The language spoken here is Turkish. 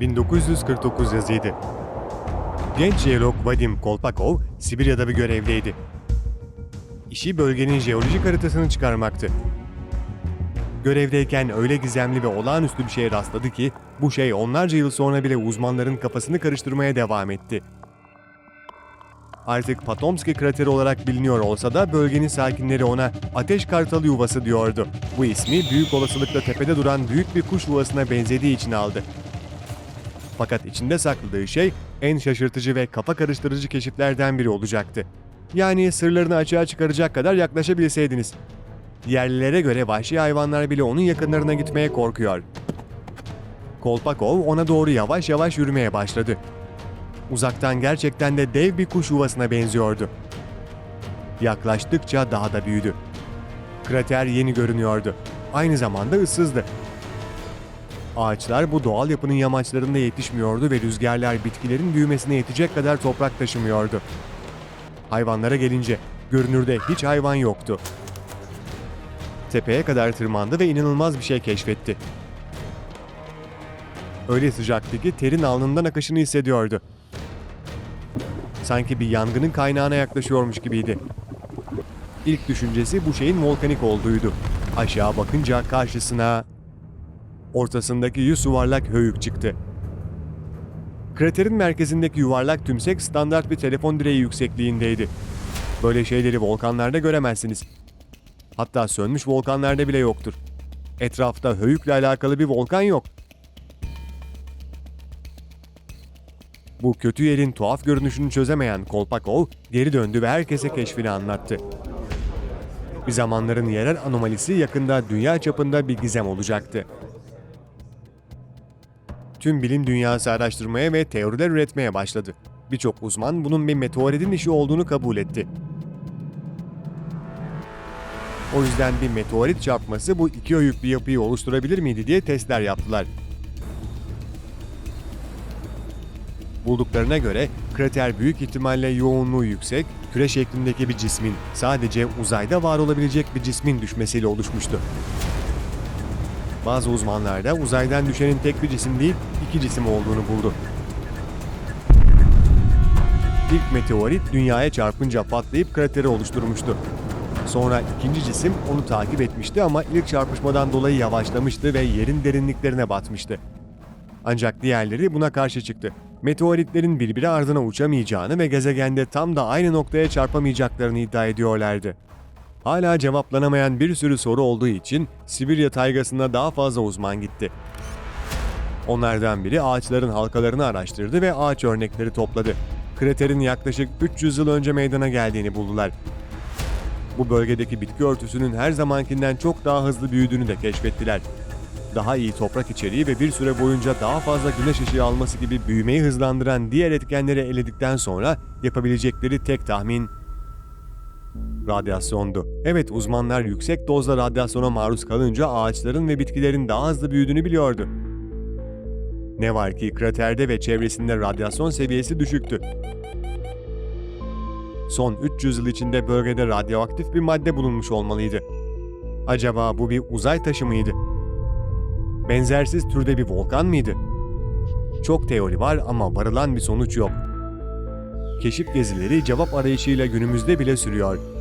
1949 yazıydı. Genç jeolog Vadim Kolpakov, Sibirya'da bir görevdeydi. İşi bölgenin jeolojik haritasını çıkarmaktı. Görevdeyken öyle gizemli ve olağanüstü bir şeye rastladı ki, bu şey onlarca yıl sonra bile uzmanların kafasını karıştırmaya devam etti. Artık Patomski krateri olarak biliniyor olsa da bölgenin sakinleri ona Ateş Kartalı Yuvası diyordu. Bu ismi büyük olasılıkla tepede duran büyük bir kuş yuvasına benzediği için aldı. Fakat içinde sakladığı şey en şaşırtıcı ve kafa karıştırıcı keşiflerden biri olacaktı. Yani sırlarını açığa çıkaracak kadar yaklaşabilseydiniz. Yerlilere göre vahşi hayvanlar bile onun yakınlarına gitmeye korkuyor. Kolpakov ona doğru yavaş yavaş yürümeye başladı. Uzaktan gerçekten de dev bir kuş yuvasına benziyordu. Yaklaştıkça daha da büyüdü. Krater yeni görünüyordu. Aynı zamanda ıssızdı. Ağaçlar bu doğal yapının yamaçlarında yetişmiyordu ve rüzgarlar bitkilerin büyümesine yetecek kadar toprak taşımıyordu. Hayvanlara gelince görünürde hiç hayvan yoktu. Tepeye kadar tırmandı ve inanılmaz bir şey keşfetti. Öyle sıcaktı ki terin alnından akışını hissediyordu. Sanki bir yangının kaynağına yaklaşıyormuş gibiydi. İlk düşüncesi bu şeyin volkanik olduğuydu. Aşağı bakınca karşısına ortasındaki yüz yuvarlak höyük çıktı. Kraterin merkezindeki yuvarlak tümsek standart bir telefon direği yüksekliğindeydi. Böyle şeyleri volkanlarda göremezsiniz. Hatta sönmüş volkanlarda bile yoktur. Etrafta höyükle alakalı bir volkan yok. Bu kötü yerin tuhaf görünüşünü çözemeyen Kolpakov geri döndü ve herkese keşfini anlattı. Bir zamanların yerel anomalisi yakında dünya çapında bir gizem olacaktı. Tüm bilim dünyası araştırmaya ve teoriler üretmeye başladı. Birçok uzman bunun bir meteoritin işi olduğunu kabul etti. O yüzden bir meteorit çarpması bu iki oyuklü yapıyı oluşturabilir miydi diye testler yaptılar. Bulduklarına göre krater büyük ihtimalle yoğunluğu yüksek, küre şeklindeki bir cismin, sadece uzayda var olabilecek bir cismin düşmesiyle oluşmuştu. Bazı uzmanlar da uzaydan düşenin tek bir cisim değil, iki cisim olduğunu buldu. İlk meteorit dünyaya çarpınca patlayıp krateri oluşturmuştu. Sonra ikinci cisim onu takip etmişti ama ilk çarpışmadan dolayı yavaşlamıştı ve yerin derinliklerine batmıştı. Ancak diğerleri buna karşı çıktı. Meteoritlerin birbiri ardına uçamayacağını ve gezegende tam da aynı noktaya çarpamayacaklarını iddia ediyorlardı. Hala cevaplanamayan bir sürü soru olduğu için Sibirya taygasına daha fazla uzman gitti. Onlardan biri ağaçların halkalarını araştırdı ve ağaç örnekleri topladı. Kraterin yaklaşık 300 yıl önce meydana geldiğini buldular. Bu bölgedeki bitki örtüsünün her zamankinden çok daha hızlı büyüdüğünü de keşfettiler. Daha iyi toprak içeriği ve bir süre boyunca daha fazla güneş ışığı alması gibi büyümeyi hızlandıran diğer etkenleri eledikten sonra yapabilecekleri tek tahmin radyasyondu. Evet uzmanlar yüksek dozda radyasyona maruz kalınca ağaçların ve bitkilerin daha hızlı büyüdüğünü biliyordu. Ne var ki kraterde ve çevresinde radyasyon seviyesi düşüktü. Son 300 yıl içinde bölgede radyoaktif bir madde bulunmuş olmalıydı. Acaba bu bir uzay taşı mıydı? Benzersiz türde bir volkan mıydı? Çok teori var ama varılan bir sonuç yok. Keşif gezileri cevap arayışıyla günümüzde bile sürüyor.